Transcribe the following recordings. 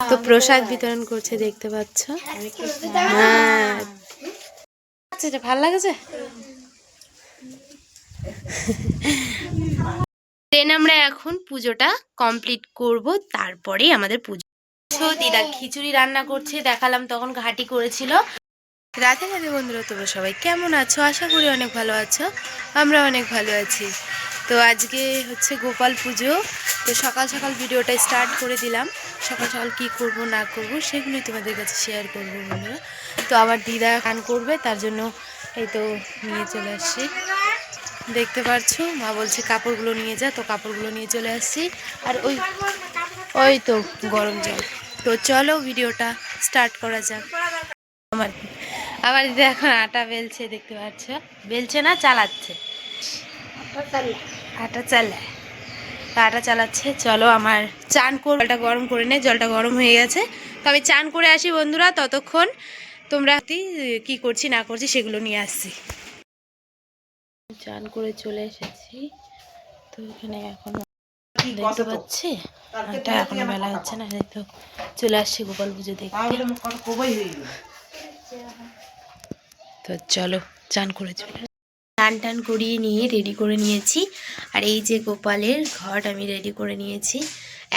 তো প্রসাদ বিতরণ করছে, দেখতে পাচ্ছ? হ্যাঁ। আচ্ছা ভালো লাগছে? দেন আমরা এখন পুজোটা কমপ্লিট করব, তারপরেই আমাদের পুজো। দিদা খিচুড়ি রান্না করছে, দেখালাম তখন ঘাটি করেছিল। রাধে রাধে বন্ধুরা, তোমরা সবাই কেমন আছো? আশা করি অনেক ভালো আছো আমরা অনেক ভালো আছি। তো আজকে হচ্ছে গোপাল পুজো তো সকাল সকাল ভিডিওটা স্টার্ট করে দিলাম। সকাল সকাল কী করব না করব সেগুলোই তোমাদের কাছে শেয়ার করব বন্ধুরা। তো আবার দিদা গান করবে তার জন্য এই তো নিয়ে চলে আসছি। দেখতে পারছ মা বলছে কাপড়গুলো নিয়ে যা তো কাপড়গুলো নিয়ে চলে আসছি। আর ওই ওই তো গরম জল। তো চলো ভিডিওটা স্টার্ট করা যাক। আমার আমার দিদি এখন আটা বেলছে দেখতে পাচ্ছ? বেলছে না চালাচ্ছে? আটা চালায়। আটা চালাচ্ছে। চলো আমার চান করে জলটা গরম করে নে জলটা গরম হয়ে গেছে। তো আমি চান করে আসি বন্ধুরা ততক্ষণ। তোমরা কি করছি না করছি সেগুলো নিয়ে আসছি। চান করে চলে এসেছি। তো এখানে এখন দেখতে পাচ্ছি? আটা এখনও বেলা হচ্ছে না তো চলে আসছি গোপাল পুজো দেখতে। তো চলো চান করে চলে চান টান করিয়ে নিয়ে রেডি করে নিয়েছি। আর এই যে গোপালের ঘট আমি রেডি করে নিয়েছি।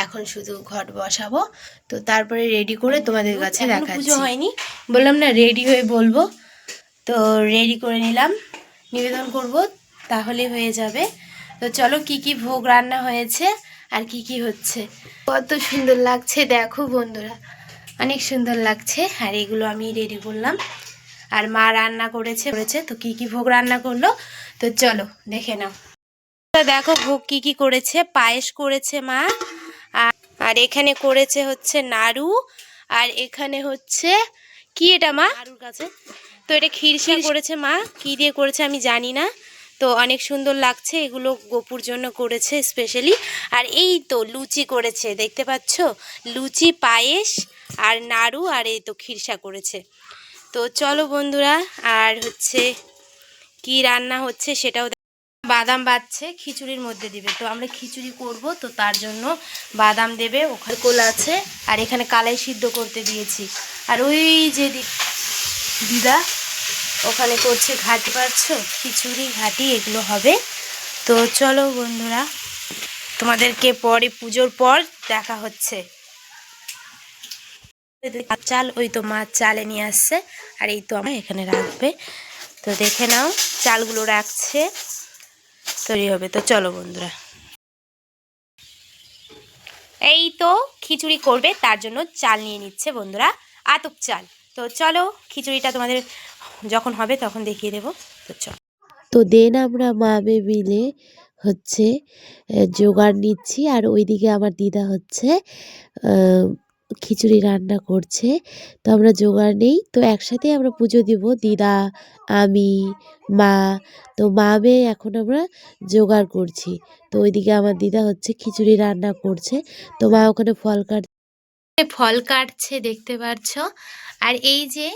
এখন শুধু ঘট বসাবো। তো তারপরে রেডি করে তোমাদের কাছে দেখাচ্ছি। পুজো হয়নি? বললাম না রেডি হয়ে বলব। তো রেডি করে নিলাম। নিবেদন করব তাহলে হয়ে যাবে। তো চলো কি কি ভোগ রান্না হয়েছে আর কি কি হচ্ছে। কত সুন্দর লাগছে দেখো বন্ধুরা। অনেক সুন্দর লাগছে। আর এগুলো আমি রেডি করলাম। আর মা রান্না করেছে করেছে তো কি কি ভোগ রান্না করল? তো চলো দেখে নাও। তো দেখো ভোগ কি কি করেছে পায়েস করেছে মা আর আর এখানে করেছে হচ্ছে নাড়ু আর এখানে হচ্ছে কি এটা মা? নাড়ুর কাছে তো এটা খিরসা করেছে মা কি দিয়ে করেছে আমি জানি না তো অনেক সুন্দর লাগছে এগুলো গোপুর জন্য করেছে স্পেশালি আর এই তো লুচি করেছে দেখতে পাচ্ছ? লুচি পায়েস আর নাড়ু আর এই তো খিরসা করেছে। তো চলো বন্ধুরা, আর হচ্ছে কি রান্না হচ্ছে সেটাও বাদাম বাচ্ছে, খিচুড়ির মধ্যে দিবে। তো আমরা খিচুড়ি করব, তো তার জন্য বাদাম দেবে, ওখানে কোল আছে, আর এখানে কালাই সিদ্ধ করতে দিয়েছি। আর ওই যে দিদা, ওখানে করছে ঘাটি পাচ্ছ খিচুড়ি, ঘাটি, এগুলো হবে। তো চলো বন্ধুরা, তোমাদেরকে পরে পুজোর পর দেখা হচ্ছে। চাল, ওই তো মাছ চালে নিয়ে আসছে, আর এই তো আমার এখানে রাখবে। তো দেখে নাও, চালগুলো রাখছে, তৈরি হবে। তো চলো বন্ধুরা। এই তো খিচুড়ি করবে, তার জন্য চাল নিয়ে নিচ্ছে বন্ধুরা, আতপ চাল। তো চলো খিচুড়িটা তোমাদের যখন হবে তখন দেখিয়ে দেবো। তো চলো। তো দেন আমরা মামে মিলে হচ্ছে জোগাড় নিচ্ছি, আর ওইদিকে আমার দিদা হচ্ছে খিচুড়ি রান্না করছে। তো আমরা জোগাড় নেই। তো একসাথে আমরা পুজো দিব। দিদা, আমি, মা। তো মামে এখন আমরা জোগাড় করছি। তো ওইদিকে আমার দিদা হচ্ছে খিচুড়ি রান্না করছে। তো মা ওখানে ফল কাট ফল কাটছে, দেখতে পাচ্ছ। আর এই যে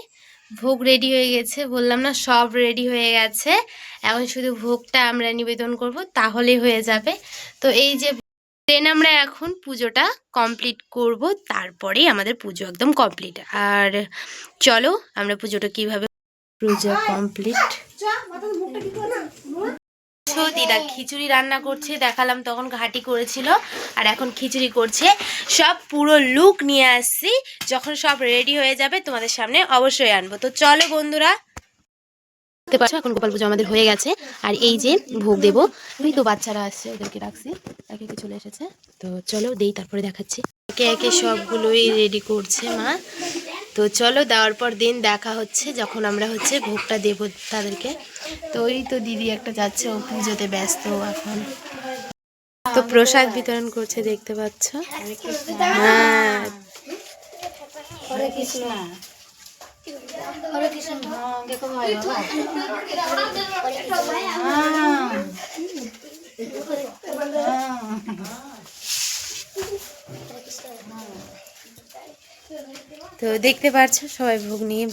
ভোগ রেডি হয়ে গেছে, বললাম না সব রেডি হয়ে গেছে। এখন শুধু ভোগটা আমরা নিবেদন করব, তাহলেই হয়ে যাবে। তো এই যে দেন আমরা এখন পুজোটা কমপ্লিট করব। তারপরেই আমাদের পুজো একদম কমপ্লিট আর চলো, আমরা পুজোটা কীভাবে পুজো কমপ্লিট দিদা খিচুড়ি রান্না করছে, দেখালাম তখন ঘাটি করেছিল, আর এখন খিচুড়ি করছে। সব পুরো লুক নিয়ে আসছি, যখন সব রেডি হয়ে যাবে তোমাদের সামনে অবশ্যই আনব। তো চলো বন্ধুরা দেখতে পাচ্ছ? এখন গোপাল পুজো আমাদের হয়ে গেছে। আর এই যে ভোগ দেব ওই তো বাচ্চারা আসছে ওদেরকে রাখছি। একে একে চলে এসেছে। তো চলো দেই, তারপরে দেখাচ্ছি। একে একে সবগুলোই রেডি করছে মা। তো চলো, দেওয়ার পর দিন দেখা হচ্ছে, যখন আমরা হচ্ছে ভোগটা দেব তাদেরকে। তো ওই তো দিদি একটা যাচ্ছে, ও পুজোতে ব্যস্ত এখন। তো প্রসাদ বিতরণ করছে, দেখতে পাচ্ছ? হ্যাঁ। তো দেখতে পাচ্ছ সবাই ভোগ নিয়ে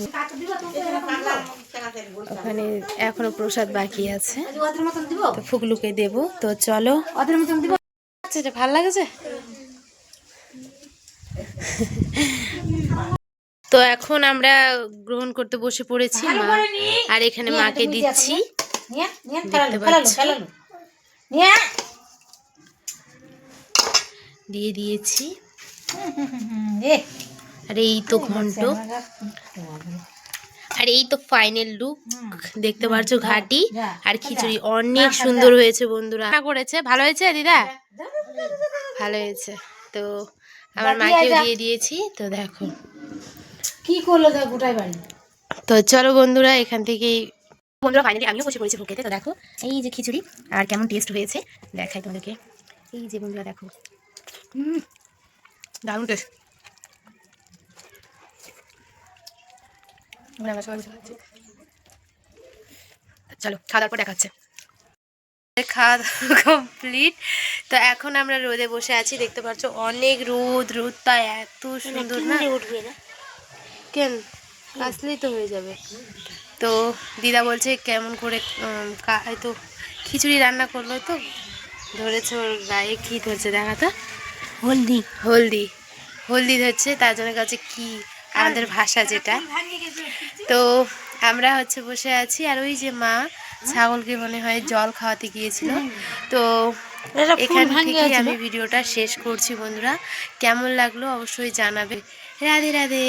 ওখানে এখনও প্রসাদ বাকি আছে। তো ফুগলুকে দেব। তো চলো। আচ্ছা এটা লাগছে? তো এখন আমরা গ্রহণ করতে বসে পড়েছি মা আর এখানে মাকে দিচ্ছি। দেখতে পাচ্ছি। দিয়ে দিয়েছি। আর এই তো ঘন্ট। আর এই তো ফাইনাল লুক দেখতে পাচ্ছ ঘাটি। আর খিচুড়ি অনেক সুন্দর হয়েছে বন্ধুরা। করেছে? ভালো হয়েছে দিদা? ভালো হয়েছে। তো আমার মাকেও দিয়ে দিয়েছি। তো দেখো। কি করল তা গোটাই বাড়ি? তো চলো বন্ধুরা এখান থেকেই বন্ধুরা ফাইনালি আমিও বসে পড়েছি ভুকেতে তো দেখো এই যে খিচুড়ি আর কেমন টেস্ট হয়েছে দেখাই তোমাদেরকে। এই যে বন্ধুরা দেখো। দারুণ টেস্ট। চলো খাওয়া দাওয়ার পর দেখাচ্ছে। খাওয়া দাওয়া কমপ্লিট তো এখন আমরা রোদে বসে আছি দেখতে পাচ্ছ অনেক রোদ রোদ রোদটা এত সুন্দর না? উঠবে না? কেন? আসলেই তো হয়ে যাবে। তো দিদা বলছে কেমন করে তো খিচুড়ি রান্না করল তো ধরেছে ওর গায়ে কি ধরছে দেখা তো হলদি। হলদি। হলদি ধরছে তার জন্য কাছে কি আমাদের ভাষা যেটা। তো আমরা হচ্ছে বসে আছি আর ওই যে মা ছাগলকে মনে হয় জল খাওয়াতে গিয়েছিল। তো এখান থেকে আমি ভিডিওটা শেষ করছি বন্ধুরা। কেমন লাগল অবশ্যই জানাবে। রাধে রাধে।